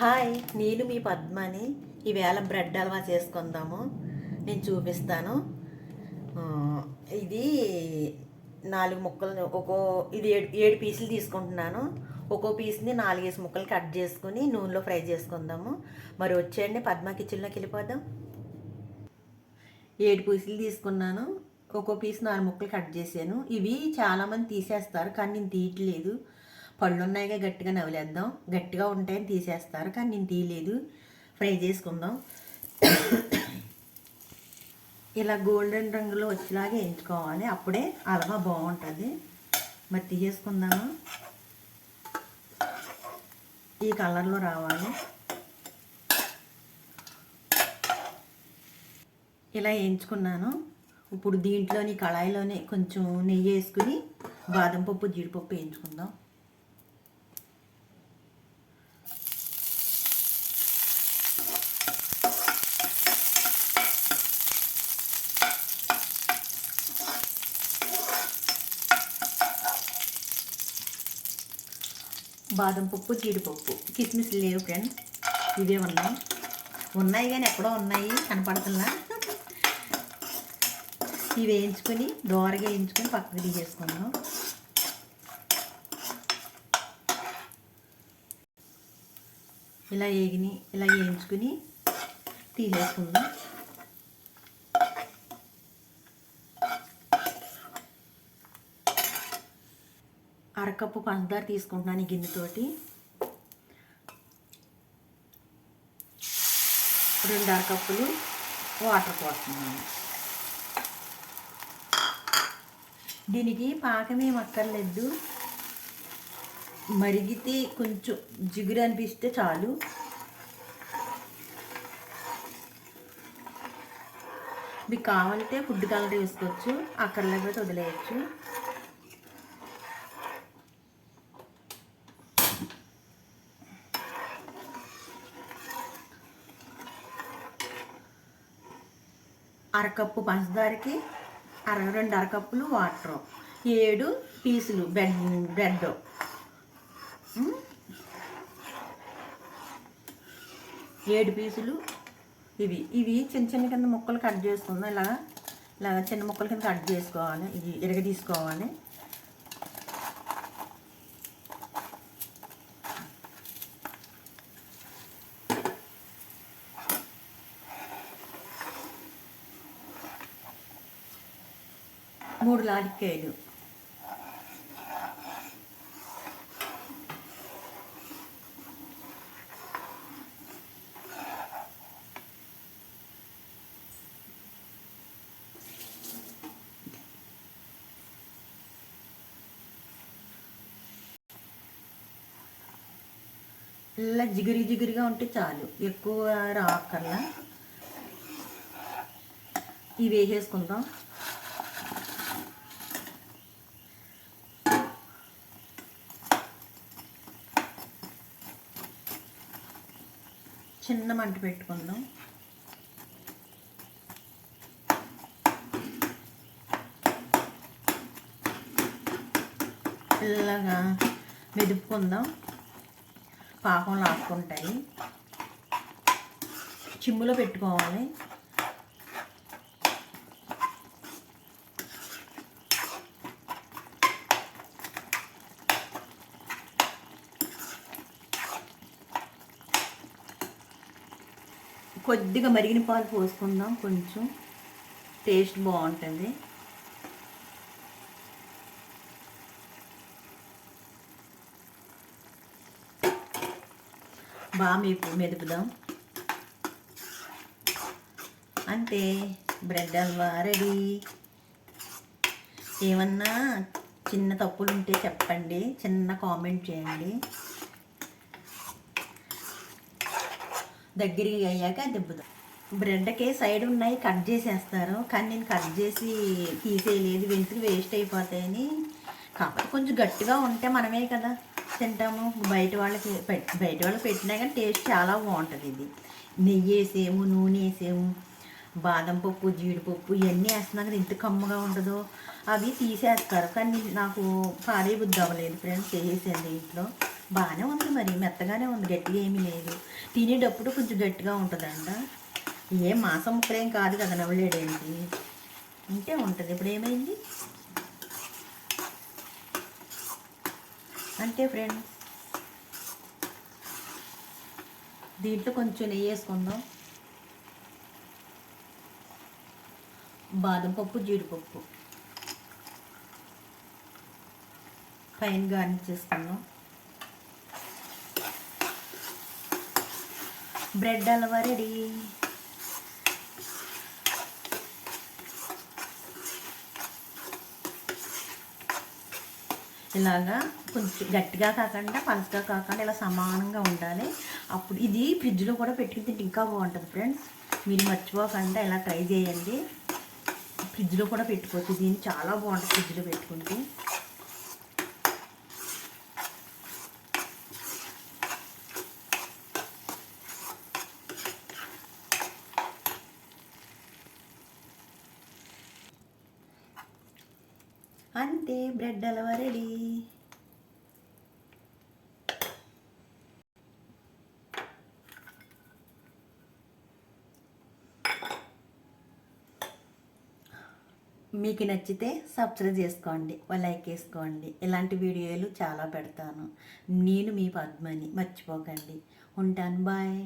Hi నేను మీ పద్మని. ఈవేళ bread halwa చేసుకుందాము. నేను చూపిస్తాను. ఇది నాలుగు ముక్కలు ఒక్కో ఇది ఏడు ఏడు పీసులు తీసుకుంటున్నాను. ఒక్కో పీస్ని నాలుగేసి ముక్కలు కట్ చేసుకుని నూనెలో ఫ్రై చేసుకుందాము. మరి వచ్చేయండి పద్మ కిచెన్లోకి వెళ్ళిపోదాం. ఏడు పీసులు తీసుకున్నాను. ఒక్కో పీస్ నాలుగు ముక్కలు కట్ చేశాను. ఇవి చాలామంది తీసేస్తారు కానీ నేను తీయట్లేదు. పళ్ళున్నాయిగా గట్టిగా నవ్వులేద్దాం గట్టిగా ఉంటాయని తీసేస్తారు కానీ నేను తీయలేదు. ఫ్రై చేసుకుందాం. ఇలా గోల్డెన్ రంగులో వచ్చేలాగా ఎంచుకోవాలి అప్పుడే అలవా బాగుంటుంది. మరి తీసేసుకుందాము? ఈ కలర్లో రావాలి. ఇలా వేయించుకున్నాను. ఇప్పుడు దీంట్లోని కళాయిలోనే కొంచెం నెయ్యి వేసుకుని బాదం పప్పు జీడిపప్పు వేయించుకుందాం. బాదం పప్పు జీడిపప్పు. కిస్మిస్ లేవు ఫ్రెండ్స్ ఇవే ఉన్నాయి. ఉన్నాయి కానీ ఎక్కడో ఉన్నాయి. కనపడుతున్నా. ఇవి వేయించుకొని దోరగా వేయించుకొని పక్కకు తీసేసుకుందాం. ఇలా వేగిని ఇలా వేయించుకుని తీసేసుకుందాం. అరకప్పు పంచదార తీసుకుంటున్నాను ఈ గిన్నెతోటి. రెండు అరకప్పులు వాటర్ పోస్తున్నాను. దీనికి పాకమేం అక్కర్లేదు. మరిగితే కొంచెం జిగురు అనిపిస్తే చాలు. మీకు కావాలంటే ఫుడ్ కలర్ వేసుకోవచ్చు అక్కర్లేకపోతే వదిలేయచ్చు. అరకప్పు పంచదారకి అర రెండు అరకప్పులు వాటర్. ఏడు పీసులు బెడ్ బ్రెడ్. ఏడు పీసులు ఇవి. ఇవి చిన్న చిన్న కింద ముక్కలు కట్ చేసుకుందాం. ఇలా ఇలా చిన్న ముక్కల కింద కట్ చేసుకోవాలి. ఇవి ఇరగ తీసుకోవాలి. మూడు లాలిక్కాయలు ఇలా జిగిరి జిగిరిగా ఉంటే చాలు. ఎక్కువ రాక్కర్లా. ఇవి వేసేసుకుందాం. చిన్న మంట పెట్టుకుందాం. ఇలాగా మెదుపుకుందాం. పాకం లాక్కుంటాయి. చిమ్ములో పెట్టుకోవాలి. కొద్దిగా మరిగిన పాలు పోసుకుందాం. కొంచెం టేస్ట్ బాగుంటుంది. బాగా మెప్పు మెదుపుదాం. అంతే బ్రెడ్ హల్వా రెడీ. ఏమన్నా చిన్న తప్పులు ఉంటే చెప్పండి. చిన్న కామెంట్ చేయండి. దగ్గరికి అయ్యాక దిబ్బుదాం బ్రెడ్కి సైడ్ ఉన్నాయి కట్ చేసేస్తారు. కానీ నేను కట్ చేసి తీసేయలేదు వెంట్రుకు వేస్ట్ అయిపోతాయని. కాబట్టి కొంచెం గట్టిగా ఉంటే మనమే కదా తింటాము. బయట వాళ్ళకి బయట వాళ్ళకి పెట్టినా కానీ టేస్ట్ చాలా బాగుంటుంది ఇది. నెయ్యి వేసేము నూనె వేసేము బాదం పప్పు జీడిపప్పు ఇవన్నీ వేస్తున్నా కదా ఎంత కమ్మగా ఉంటుందో అవి తీసేస్తారు. కానీ నాకు పాడే బుద్ధి అవ్వలేదు ఫ్రెండ్స్ చేసేసాను ఇంట్లో. బాగానే ఉంది మరి మెత్తగానే ఉంది గట్టిగా ఏమీ లేదు. తినేటప్పుడు కొంచెం గట్టిగా ఉంటుందంట. ఏం మాసం ముక్కలేం కాదు కదా నవ్వలేడేంటి? ఇంతే ఉంటుంది. ఇప్పుడు ఏమైంది? అంతే ఫ్రెండ్స్ దీంట్లో కొంచెం నెయ్యి వేసుకుందాం. బాదం పప్పు జీడిపప్పు. పైన గార్నిష్ చేసుకుందాం. Bread halwa ready. ఇలాగా కొంచెం గట్టిగా కాకుండా పలుచగా కాకుండా ఇలా సమానంగా ఉండాలి. అప్పుడు ఇది ఫ్రిడ్జ్లో కూడా పెట్టుకుని తింటే ఇంకా బాగుంటుంది ఫ్రెండ్స్. మీరు మర్చిపోకుండా ఇలా ట్రై చేయండి. ఫ్రిడ్జ్లో కూడా పెట్టుకోవచ్చు. దీన్ని చాలా బాగుంటుంది ఫ్రిడ్జ్లో పెట్టుకుంటే. అంతే బ్రెడ్ హల్వా రెడీ. మీకు నచ్చితే సబ్స్క్రైబ్ చేసుకోండి లైక్ వేసుకోండి. ఇలాంటి వీడియోలు చాలా పెడతాను. నేను మీ పద్మని మర్చిపోకండి. ఉంటాను బాయ్.